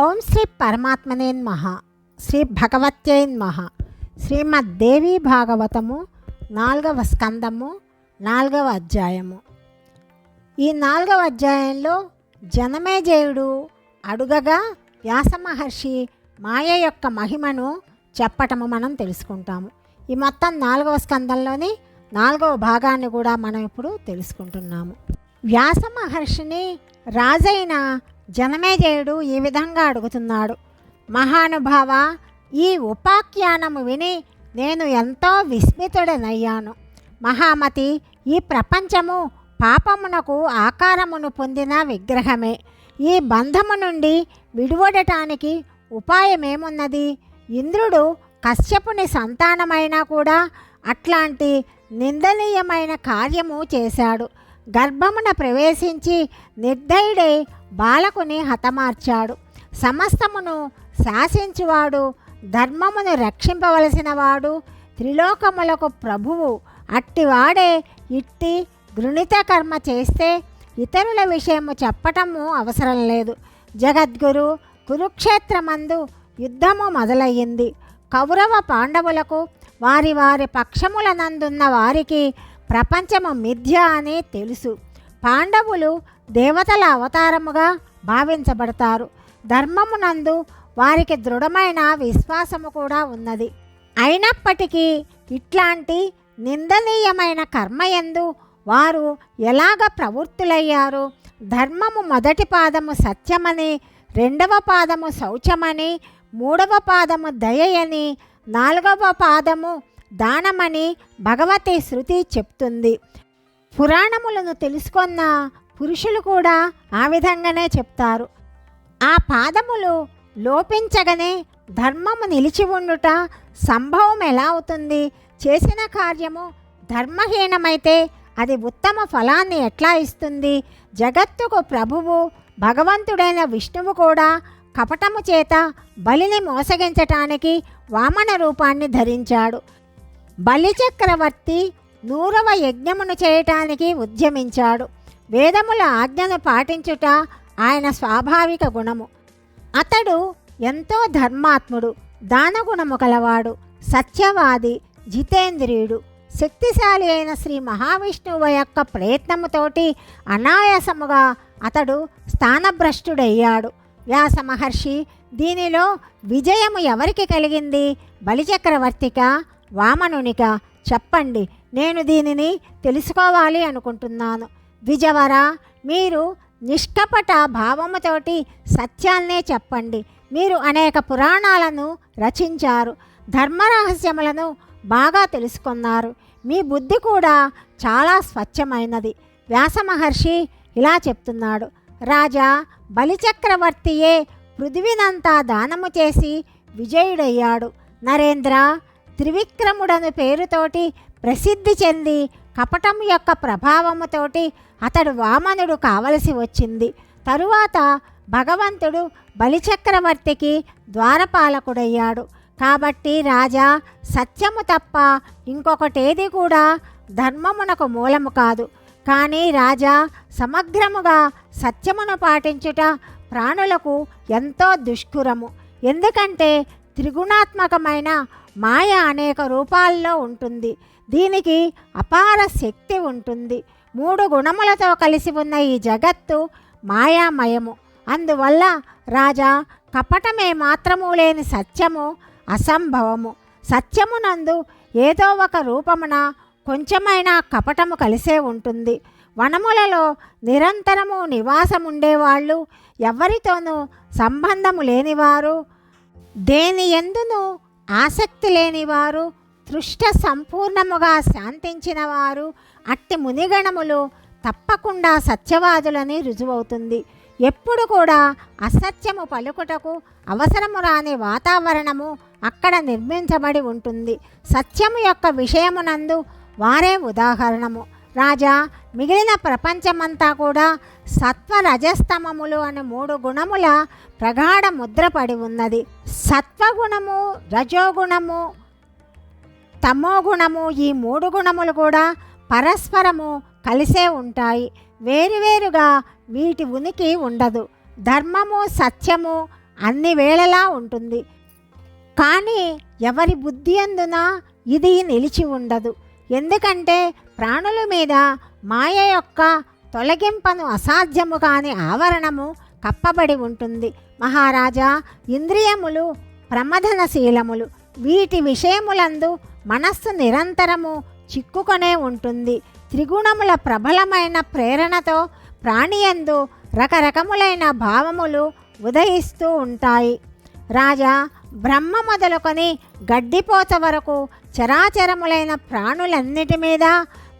ఓం శ్రీ పరమాత్మనేన్ మహా శ్రీ భగవత్యైన్ మహా శ్రీమద్దేవి భాగవతము నాలుగవ స్కందము నాలుగవ అధ్యాయము. ఈ నాలుగవ అధ్యాయంలో జనమేజయుడు అడుగగా వ్యాస మహర్షి మాయ యొక్క మహిమను చెప్పటము మనం తెలుసుకుంటాము. ఈ మొత్తం నాలుగవ స్కందంలోని నాలుగవ భాగాన్ని కూడా మనం ఇప్పుడు తెలుసుకుంటున్నాము. వ్యాస మహర్షిని రాజైన జనమేజయుడు ఈ విధంగా అడుగుతున్నాడు. మహానుభావ ఈ ఉపాఖ్యానము విని నేను ఎంతో విస్మితుడనయ్యాను. మహామతి ఈ ప్రపంచము పాపమునకు ఆకారమును పొందిన విగ్రహమే. ఈ బంధము నుండి విడివడటానికి ఉపాయమేమున్నది? ఇంద్రుడు కశ్యపుని సంతానమైనా కూడా అట్లాంటి నిందనీయమైన కార్యము చేశాడు. గర్భమున ప్రవేశించి నిర్దయుడై బాలకుని హతమార్చాడు. సమస్తమును శాసించువాడు ధర్మమును రక్షింపవలసిన వాడు త్రిలోకములకు ప్రభువు. అట్టివాడే ఇట్టి గృణిత కర్మ చేస్తే ఇతరుల విషయము చెప్పటము అవసరం లేదు. జగద్గురు కురుక్షేత్రమందు యుద్ధము మొదలయ్యింది. కౌరవ పాండవులకు వారి వారి పక్షములనందున్న వారికి ప్రపంచము మిథ్య అని తెలుసు. పాండవులు దేవతల అవతారముగా భావించబడతారు. ధర్మమునందు వారికి దృఢమైన విశ్వాసము కూడా ఉన్నది. అయినప్పటికీ ఇట్లాంటి నిందనీయమైన కర్మయందు వారు ఎలాగ ప్రవృత్తులయ్యారు? ధర్మము మొదటి పాదము సత్యమని రెండవ పాదము శౌచమని మూడవ పాదము దయయని నాలుగవ పాదము దానమని భగవతి శృతి చెప్తుంది. పురాణములను తెలుసుకున్న పురుషులు కూడా ఆ విధంగానే చెప్తారు. ఆ పాదములు లోపించగానే ధర్మము నిలిచి ఉండుట సంభవం ఎలా అవుతుంది? చేసిన కార్యము ధర్మహీనమైతే అది ఉత్తమ ఫలాన్ని ఎట్లా ఇస్తుంది? జగత్తుకు ప్రభువు భగవంతుడైన విష్ణువు కూడా కపటము చేత బలిని మోసగించటానికి వామన రూపాన్ని ధరించాడు. బలిచక్రవర్తి నూరవ యజ్ఞమును చేయటానికి ఉద్యమించాడు. వేదముల ఆజ్ఞను పాటించుట ఆయన స్వాభావిక గుణము. అతడు ఎంతో ధర్మాత్ముడు దానగుణము కలవాడు సత్యవాది జితేంద్రియుడు శక్తిశాలి అయిన శ్రీ మహావిష్ణువు యొక్క ప్రయత్నముతోటి అనాయాసముగా అతడు స్థానభ్రష్టుడయ్యాడు. వ్యాస మహర్షి దీనిలో విజయము ఎవరికి కలిగింది? బలిచక్రవర్తిక వామనునిక చెప్పండి నేను దీనిని తెలుసుకోవాలి అనుకుంటున్నాను. ద్విజవర మీరు నిష్కపట భావముతోటి సత్యాన్నే చెప్పండి. మీరు అనేక పురాణాలను రచించారు. ధర్మరహస్యములను బాగా తెలుసుకున్నారు. మీ బుద్ధి కూడా చాలా స్వచ్ఛమైనది. వ్యాస మహర్షి ఇలా చెప్తున్నాడు. రాజా బలిచక్రవర్తియే పృథివినంతా దానము చేసి విజయుడయ్యాడు. నరేంద్ర త్రివిక్రముడను పేరుతోటి ప్రసిద్ధి చెంది కపటం యొక్క ప్రభావముతోటి అతడు వామనుడు కావలసి వచ్చింది. తరువాత భగవంతుడు బలిచక్రవర్తికి ద్వారపాలకుడయ్యాడు. కాబట్టి రాజా సత్యము తప్ప ఇంకొకటేది కూడా ధర్మమునకు మూలము కాదు. కానీ రాజా సమగ్రముగా సత్యమును పాటించుట ప్రాణులకు ఎంతో దుష్కరము. ఎందుకంటే త్రిగుణాత్మకమైన మాయ అనేక రూపాల్లో ఉంటుంది. దీనికి అపార శక్తి ఉంటుంది. మూడు గుణములతో కలిసి ఉన్న ఈ జగత్తు మాయామయము. అందువల్ల రాజా కపటమే మాత్రము లేని సత్యము అసంభవము. సత్యమునందు ఏదో ఒక రూపమున కొంచెమైనా కపటము కలిసే ఉంటుంది. వనములలో నిరంతరము నివాసముండేవాళ్ళు ఎవరితోనూ సంబంధము లేనివారు దేని ఎందును ఆసక్తి లేనివారు తృష్ట సంపూర్ణముగా శాంతించిన వారు అట్టి మునిగణములు తప్పకుండా సత్యవాదులని రుజువవుతుంది. ఎప్పుడు కూడా అసత్యము పలుకుటకు అవసరము రాని వాతావరణము అక్కడ నిర్మించబడి ఉంటుంది. సత్యము యొక్క విషయమునందు వారే ఉదాహరణము. రాజా మిగిలిన ప్రపంచమంతా కూడా సత్వ రజస్తమములు అనే మూడు గుణముల ప్రగాఢ ముద్రపడి ఉన్నది. సత్వగుణము రజోగుణము తమోగుణము ఈ మూడు గుణములు కూడా పరస్పరము కలిసే ఉంటాయి. వేరువేరుగా వీటి ఉనికి ఉండదు. ధర్మము సత్యము అన్ని వేళలా ఉంటుంది. కానీ ఎవరి బుద్ధి అందున ఇది నిలిచి ఉండదు. ఎందుకంటే ప్రాణుల మీద మాయ యొక్క తొలగింపను అసాధ్యము కాని ఆవరణము కప్పబడి ఉంటుంది. మహారాజా ఇంద్రియములు ప్రమదనశీలములు. వీటి విషయములందు మనస్సు నిరంతరము చిక్కుకొనే ఉంటుంది. త్రిగుణముల ప్రబలమైన ప్రేరణతో ప్రాణియందు రకరకములైన భావములు ఉదయిస్తూ ఉంటాయి. రాజా బ్రహ్మ మొదలుకొని గడ్డిపోత వరకు చరాచరములైన ప్రాణులన్నిటి మీద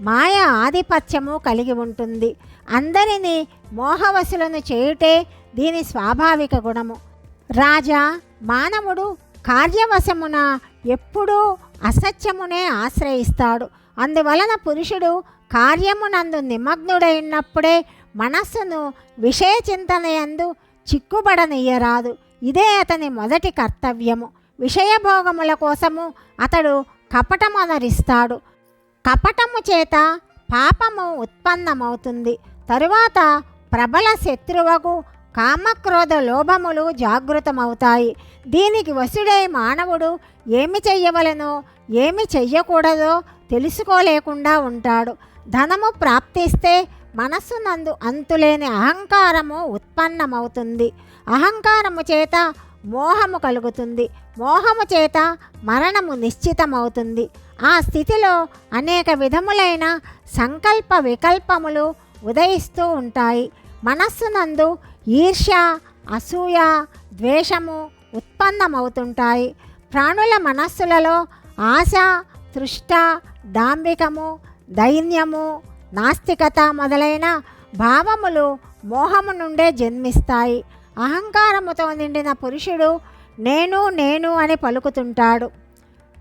మాయ ఆధిపత్యము కలిగి ఉంటుంది. అందరినీ మోహవశులను చేయుటే దీని స్వాభావిక గుణము. రాజా మానవుడు కార్యవశమున ఎప్పుడూ అసత్యమునే ఆశ్రయిస్తాడు. అందువలన పురుషుడు కార్యమునందు నిమగ్నుడైనప్పుడే మనస్సును విషయ చింతనయందు చిక్కుబడనియ్యరాదు ఇదే అతని మొదటి కర్తవ్యము. విషయభోగముల కోసము అతడు కపటమనరిస్తాడు కపటము చేత పాపము ఉత్పన్నమవుతుంది. తరువాత ప్రబల శత్రువకు కామక్రోధ లోభములు జాగృతమవుతాయి. దీనికి వసుడై మానవుడు ఏమి చెయ్యవలనో ఏమి చెయ్యకూడదో తెలుసుకోలేకుండా ఉంటాడు. ధనము ప్రాప్తిస్తే మనస్సునందు అంతులేని అహంకారము ఉత్పన్నమవుతుంది. అహంకారము చేత మోహము కలుగుతుంది. మోహము చేత మరణము నిశ్చితమవుతుంది. ఆ స్థితిలో అనేక విధములైన సంకల్ప వికల్పములు ఉదయిస్తూ ఉంటాయి. మనస్సునందు ఈర్ష్య అసూయ ద్వేషము ఉత్పన్నమవుతుంటాయి. ప్రాణుల మనస్సులలో ఆశ తృష్ట డాంబికము దైన్యము నాస్తికత మొదలైన భావములు మోహము నుండే జన్మిస్తాయి. అహంకారముతో నిండిన పురుషుడు నేను నేను అని పలుకుతుంటాడు.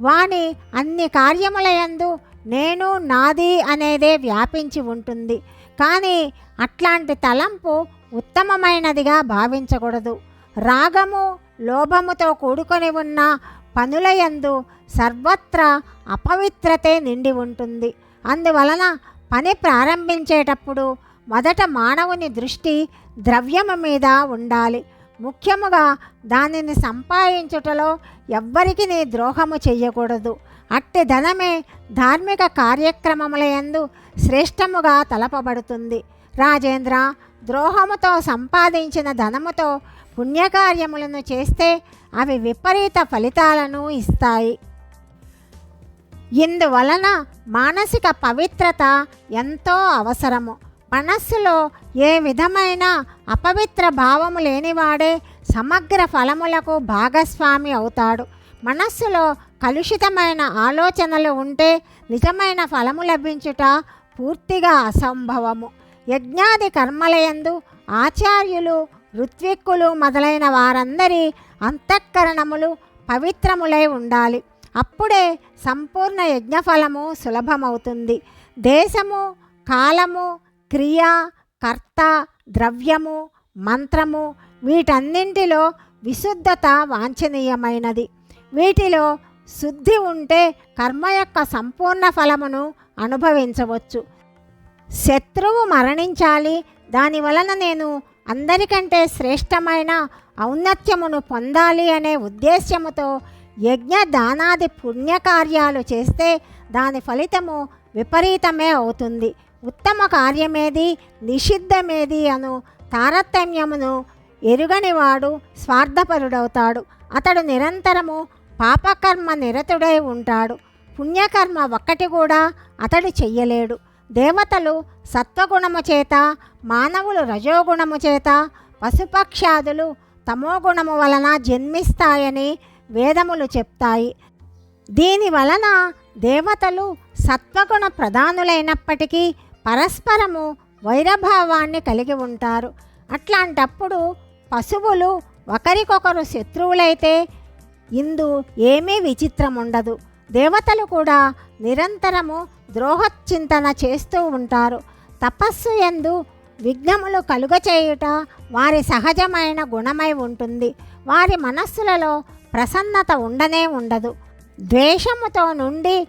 వాని అన్ని కార్యములయందు నేను నాది అనేదే వ్యాపించి ఉంటుంది. కానీ అట్లాంటి తలంపు ఉత్తమమైనదిగా భావించకూడదు. రాగము లోభముతో కూడుకొని ఉన్న పనులయందు సర్వత్రా అపవిత్రతే నిండి ఉంటుంది. అందువలన పని ప్రారంభించేటప్పుడు మొదట మానవుని దృష్టి ద్రవ్యము మీద ఉండాలి. ముఖ్యముగా దానిని సంపాదించుటలో ఎవ్వరికి నీ ద్రోహము చెయ్యకూడదు. అట్టి ధనమే ధార్మిక కార్యక్రమములయందు శ్రేష్టముగా తలపబడుతుంది. రాజేంద్ర ద్రోహముతో సంపాదించిన ధనముతో పుణ్యకార్యములను చేస్తే అవి విపరీత ఫలితాలను ఇస్తాయి. ఇందువలన మానసిక పవిత్రత ఎంతో అవసరము. మనస్సులో ఏ విధమైన అపవిత్ర భావము లేనివాడే సమగ్ర ఫలములకు భాగస్వామి అవుతాడు. మనస్సులో కలుషితమైన ఆలోచనలు ఉంటే నిజమైన ఫలము లభించుట పూర్తిగా అసంభవము. యజ్ఞాది కర్మలయందు ఆచార్యులు ఋత్విక్కులు మొదలైన వారందరి అంతఃకరణములు పవిత్రములై ఉండాలి. అప్పుడే సంపూర్ణ యజ్ఞఫలము సులభమవుతుంది. దేశము కాలము క్రియ కర్త ద్రవ్యము మంత్రము వీటన్నింటిలో విశుద్ధత వాంఛనీయమైనది. వీటిలో శుద్ధి ఉంటే కర్మ యొక్క సంపూర్ణ ఫలమును అనుభవించవచ్చు. శత్రువు మరణించాలి. దాని వలన నేను అందరికంటే శ్రేష్టమైన ఔన్నత్యమును పొందాలి అనే ఉద్దేశ్యముతో యజ్ఞ దానాది పుణ్యకార్యాలు చేస్తే దాని ఫలితము విపరీతమే అవుతుంది. ఉత్తమ కార్యమేది నిషిద్ధమేది అను తారతమ్యమును ఎరుగనివాడు స్వార్థపరుడవుతాడు. అతడు నిరంతరము పాపకర్మ నిరతుడై ఉంటాడు. పుణ్యకర్మ ఒక్కటి కూడా అతడు చెయ్యలేడు. దేవతలు సత్వగుణము చేత మానవులు రజోగుణము చేత పశుపక్షాదులు తమోగుణము వలన జన్మిస్తాయని వేదములు చెప్తాయి. దీని వలన దేవతలు సత్వగుణ ప్రధానులైనప్పటికీ పరస్పరము వైరభావాన్ని కలిగి ఉంటారు. అట్లాంటప్పుడు పశువులు ఒకరికొకరు శత్రువులైతే ఇందు ఏమీ విచిత్రం ఉండదు దేవతలు కూడా నిరంతరము ద్రోహచింతన చేస్తూ ఉంటారు. తపస్సు ఎందు విఘ్నములు కలుగచేయుట వారి సహజమైన గుణమై ఉంటుంది. వారి మనస్సులలో ప్రసన్నత ఉండనే ఉండదు. ద్వేషముతో నుండి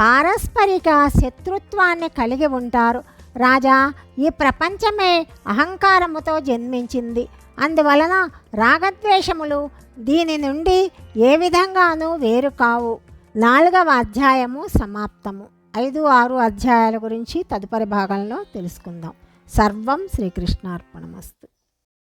పారస్పరిక శత్రుత్వాన్ని కలిగి ఉంటారు. రాజా ఈ ప్రపంచమే అహంకారముతో జన్మించింది. అందువలన రాగద్వేషములు దీని నుండి ఏ విధంగానూ వేరు కావు. నాలుగవ అధ్యాయము సమాప్తము. ఐదు ఆరు అధ్యాయాల గురించి తదుపరి భాగంలో తెలుసుకుందాం. సర్వం శ్రీకృష్ణార్పణమస్తు.